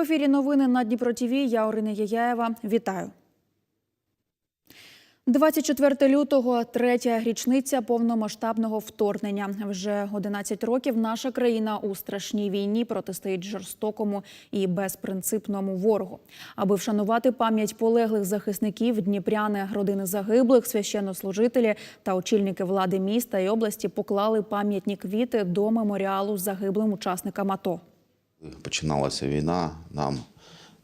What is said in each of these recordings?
Ефірі новини на Дніпро ТВ. Я Орина Яяєва. Вітаю. 24 лютого, третя річниця повномасштабного вторгнення. Вже 11 років наша країна у страшній війні протистоїть жорстокому і безпринципному ворогу. Аби вшанувати пам'ять полеглих захисників, дніпряни, родини загиблих, священнослужителі та очільники влади міста і області поклали пам'ятні квіти до меморіалу загиблим учасникам АТО. Починалася війна, нам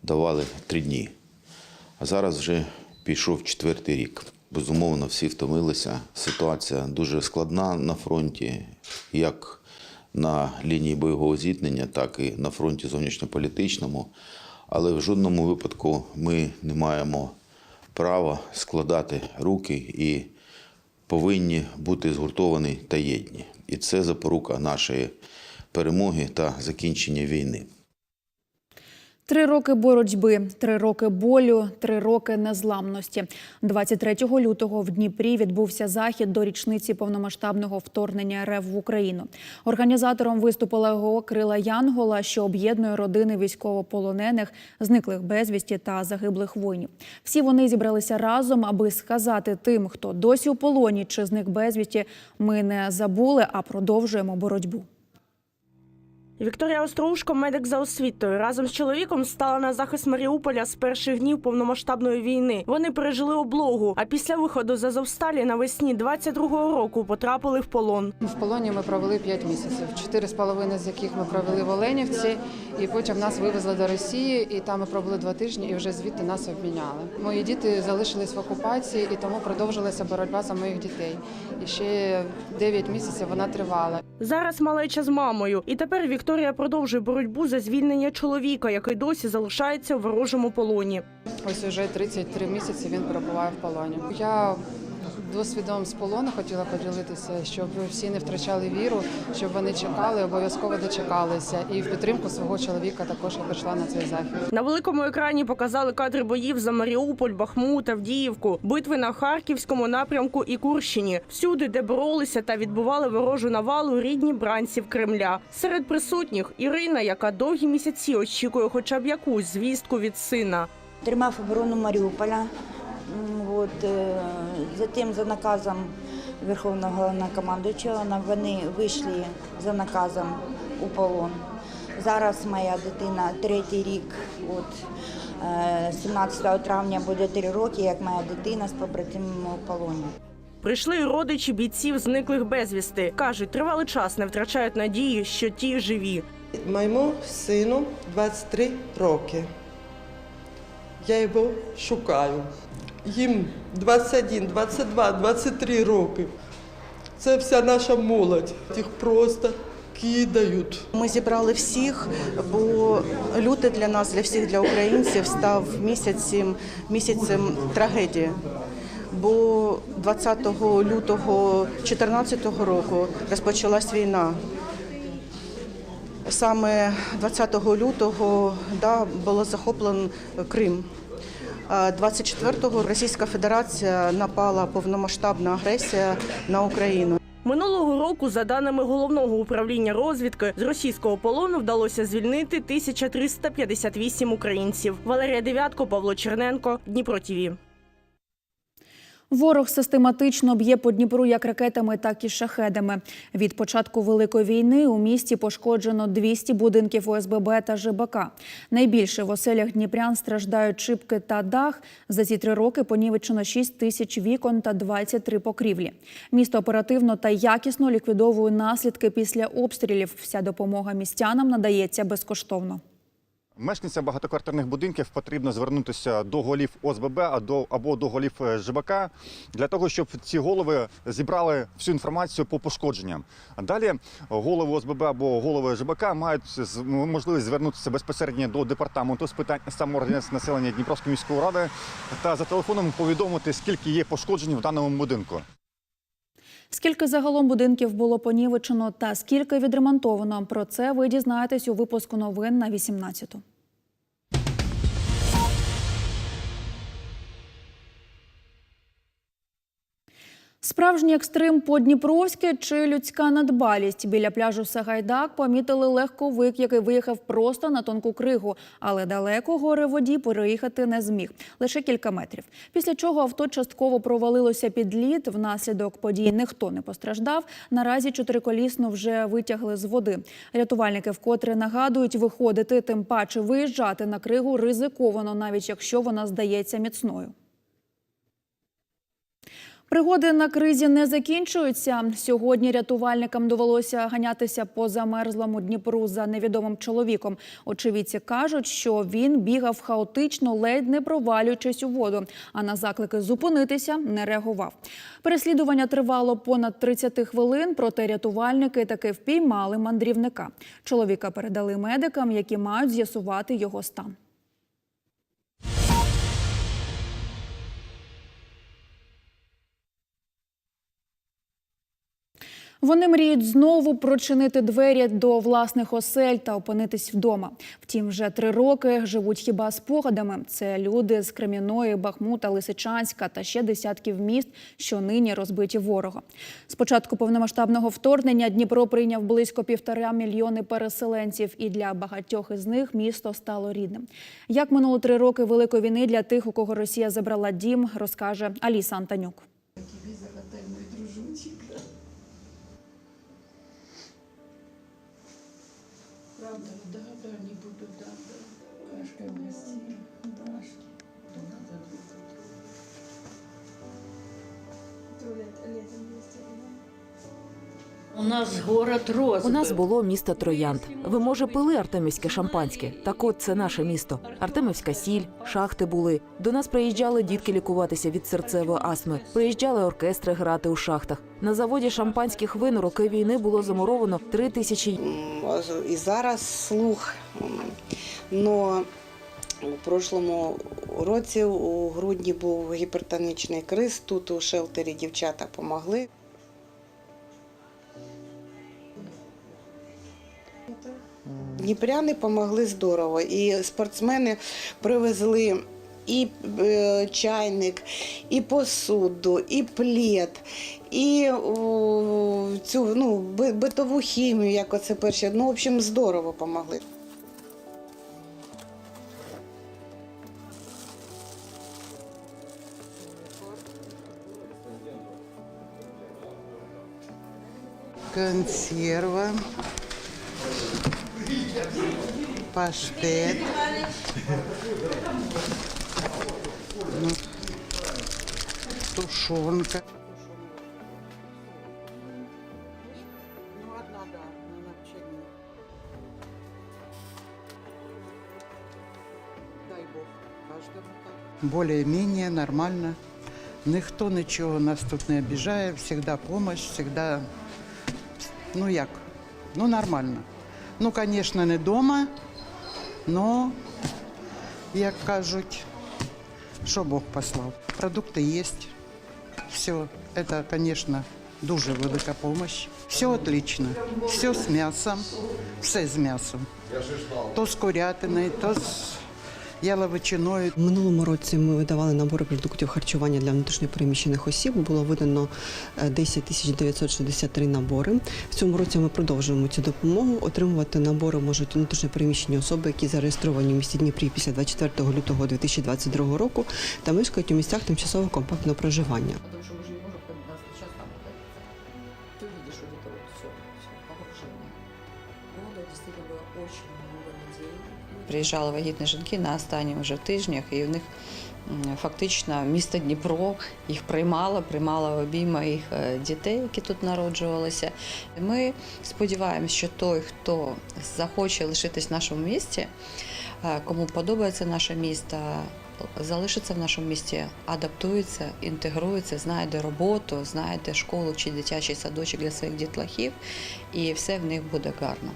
давали три дні. А зараз вже пішов четвертий рік. Безумовно, всі втомилися. Ситуація дуже складна на фронті, як на лінії бойового зіткнення, так і на фронті зовнішньополітичному. Але в жодному випадку ми не маємо права складати руки і повинні бути згуртовані та єдні. І це запорука нашої перемоги та закінчення війни. Три роки боротьби, три роки болю, три роки незламності. 23 лютого в Дніпрі відбувся захід до річниці повномасштабного вторгнення РФ в Україну. Організатором виступила ГО Крила Янгола, що об'єднує родини військовополонених, зниклих безвісті та загиблих воїнів. Всі вони зібралися разом, аби сказати тим, хто досі у полоні чи зник безвісті, ми не забули, а продовжуємо боротьбу. Вікторія Остроушко, медик за освітою, разом з чоловіком стала на захист Маріуполя з перших днів повномасштабної війни. Вони пережили облогу, а після виходу з Азовсталі навесні 22-го року потрапили в полон. В полоні ми провели 5 місяців, чотири з половиною з яких ми провели в Оленівці, і потім нас вивезли до Росії, і там ми пробули два тижні, і вже звідти нас обміняли. Мої діти залишились в окупації, і тому продовжилася боротьба за моїх дітей. І ще 9 місяців вона тривала. Зараз малеча з мамою, і тепер Вікторія продовжує боротьбу за звільнення чоловіка, який досі залишається в ворожому полоні. Ось уже 33 місяці він перебуває в полоні. Я досвідом з полону хотіла поділитися, щоб всі не втрачали віру, щоб вони чекали, обов'язково дочекалися. І в підтримку свого чоловіка також я прийшла на цей захід. На великому екрані показали кадри боїв за Маріуполь, Бахмут, Авдіївку, битви на Харківському напрямку і Курщині. Всюди, де боролися та відбували ворожу навалу рідні бранців Кремля. Серед присутніх Ірина, яка довгі місяці очікує хоча б якусь звістку від сина. тримав оборону Маріуполя. От, е, за наказом Верховного Головнокомандуючого вони вийшли за наказом у полон. Зараз моя дитина третій рік. От, е, 17 травня буде три роки, як моя дитина з побратимом у полоні. Прийшли родичі бійців, зниклих безвісти. кажуть, тривалий час не втрачають надії, що ті живі. Моєму сину 23 роки. Я його шукаю. Їм 21, 22, 23 роки. Це вся наша молодь. Їх просто кидають. Ми зібрали всіх, бо лютий для нас, для всіх, для українців, став місяцем, місяцем трагедії. Бо 20 лютого 2014 року розпочалась війна. Саме 20 лютого да, було захоплено Крим. А 24-го Російська Федерація напала повномасштабна агресія на Україну. Минулого року, за даними головного управління розвідки, з російського полону вдалося звільнити 1358 українців. Валерія Дев'ятко, Павло Черненко, Дніпро ТІВІ. Ворог систематично б'є по Дніпру як ракетами, так і шахедами. Від початку великої війни у місті пошкоджено 200 будинків ОСББ та ЖБК. Найбільше в оселях Дніпрян страждають шибки та дах. За ці три роки понівечено 6 тисяч вікон та 23 покрівлі. Місто оперативно та якісно ліквідовує наслідки після обстрілів. Вся допомога містянам надається безкоштовно. Мешканцям багатоквартирних будинків потрібно звернутися до голів ОСББ або до голів е, ЖБК для того, щоб ці голови зібрали всю інформацію по пошкодженням. Далі голови ОСББ або голови ЖБК мають можливість звернутися безпосередньо до департаменту з питань самоорганізації населення Дніпровської міської ради та за телефоном повідомити, скільки є пошкоджень в даному будинку. Скільки загалом будинків було понівечено та скільки відремонтовано, про це ви дізнаєтесь у випуску новин на 18-ту. Справжній екстрим по-дніпровськи чи людська надбалість біля пляжу Сагайдак помітили легковик, який виїхав просто на тонку кригу, але далеко гори воді переїхати не зміг лише кілька метрів. Після чого авто частково провалилося під лід. Внаслідок подій ніхто не постраждав. Наразі чотириколісно вже витягли з води. Рятувальники вкотре нагадують, виходити, тим паче виїжджати на кригу ризиковано, навіть якщо вона здається міцною. Пригоди на кризі не закінчуються. Сьогодні рятувальникам довелося ганятися по замерзлому Дніпру за невідомим чоловіком. Очевидці кажуть, що він бігав хаотично, ледь не провалюючись у воду, а на заклики зупинитися не реагував. Переслідування тривало понад 30 хвилин, проте рятувальники таки впіймали мандрівника. Чоловіка передали медикам, які мають з'ясувати його стан. Вони мріють знову прочинити двері до власних осель та опинитись вдома. Втім, вже три роки живуть хіба спогадами. Це люди з Креміної, Бахмута, Лисичанська та ще десятків міст, що нині розбиті ворогом. З початку повномасштабного вторгнення Дніпро прийняв близько півтора мільйони переселенців, і для багатьох із них місто стало рідним. Як минуло три роки великої війни для тих, у кого Росія забрала дім, розкаже Аліса Антонюк. Да, да, не буду, да, да. Кашка без дашки. У нас город розбив. У нас було місто Троянд. Ви може пили артемівське шампанське? Так от це наше місто. Артемівська сіль, шахти були. До нас приїжджали дітки лікуватися від серцевої астми. Приїжджали оркестри грати у шахтах. На заводі шампанських вин роки війни було замуровано три тисячі. І зараз слух. Но у прошлому році у грудні був гіпертонічний криз. Тут у шелтері дівчата допомогли. Дніпряни допомогли здорово. І спортсмени привезли і е, чайник, і посуду, і плед, і цю ну, битову хімію, як оце перше. Ну, в общем, здорово допомогли. Консерва, паштет, ну, тушенка. Ну, одна, да, вообще. Дай Бог, каждому так. Более-менее нормально. Ніхто нічого нас тут не обіжає, завжди допомога, завжди, ну як, ну нормально. Ну, звісно, не вдома, але, як кажуть, що Бог послав. Продукти є, все, це, звісно, дуже велика допомога. Все отлично, все з м'ясом, все з м'ясом. То з курятиною, то з яловичиною. Минулому році ми видавали набори продуктів харчування для внутрішньопереміщених осіб. Було видано е, 10 тисяч 963 набори. В цьому році ми продовжуємо цю допомогу. Отримувати набори можуть внутрішньопереміщені особи, які зареєстровані в місті Дніпрі після 24 лютого 2022 року та мешкають у місцях тимчасово компактного проживання. Приїжджали вагітні жінки на останніх вже тижнях, і в них фактично місто Дніпро їх приймало, приймало обійма їх е, дітей, які тут народжувалися. Ми сподіваємося, що той, хто захоче лишитись в нашому місті, е, кому подобається наше місто, залишиться в нашому місті, адаптується, інтегрується, знайде роботу, знайде школу чи дитячий садочок для своїх дітлахів, і все в них буде гарно.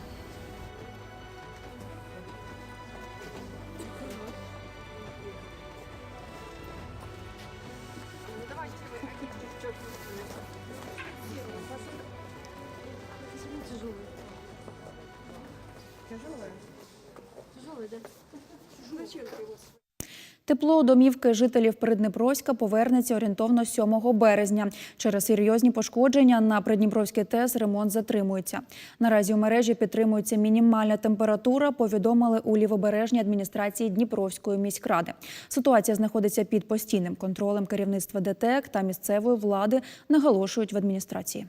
Тепло домівки жителів Придніпровська повернеться орієнтовно 7 березня. Через серйозні пошкодження на Придніпровській ТЕС ремонт затримується. Наразі у мережі підтримується мінімальна температура, повідомили у лівобережній адміністрації Дніпровської міськради. Ситуація знаходиться під постійним контролем керівництва ДТЕК та місцевої влади, наголошують в адміністрації.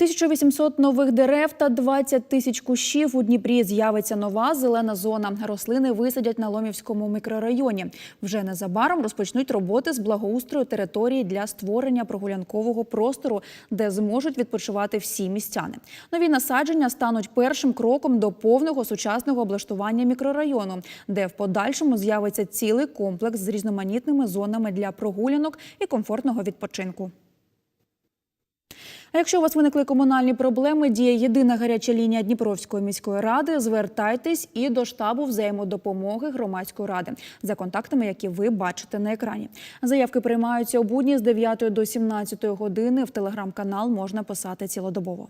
1800 нових дерев та 20 тисяч кущів у Дніпрі з'явиться нова зелена зона. Рослини висадять на Ломівському мікрорайоні. Вже незабаром розпочнуть роботи з благоустрою території для створення прогулянкового простору, де зможуть відпочивати всі містяни. Нові насадження стануть першим кроком до повного сучасного облаштування мікрорайону, де в подальшому з'явиться цілий комплекс з різноманітними зонами для прогулянок і комфортного відпочинку. А якщо у вас виникли комунальні проблеми, діє єдина гаряча лінія Дніпровської міської ради. Звертайтесь і до штабу взаємодопомоги громадської ради за контактами, які ви бачите на екрані. Заявки приймаються у будні з 9 до 17 години. В телеграм-канал можна писати цілодобово.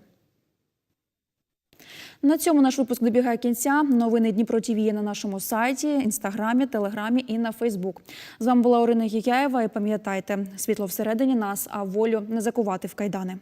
На цьому наш випуск добігає кінця. Новини Дніпро ТІВІ є на нашому сайті, інстаграмі, телеграмі і на Фейсбук. З вами була Орина Гіяєва. І пам'ятайте, світло всередині нас, а волю не закувати в кайдани.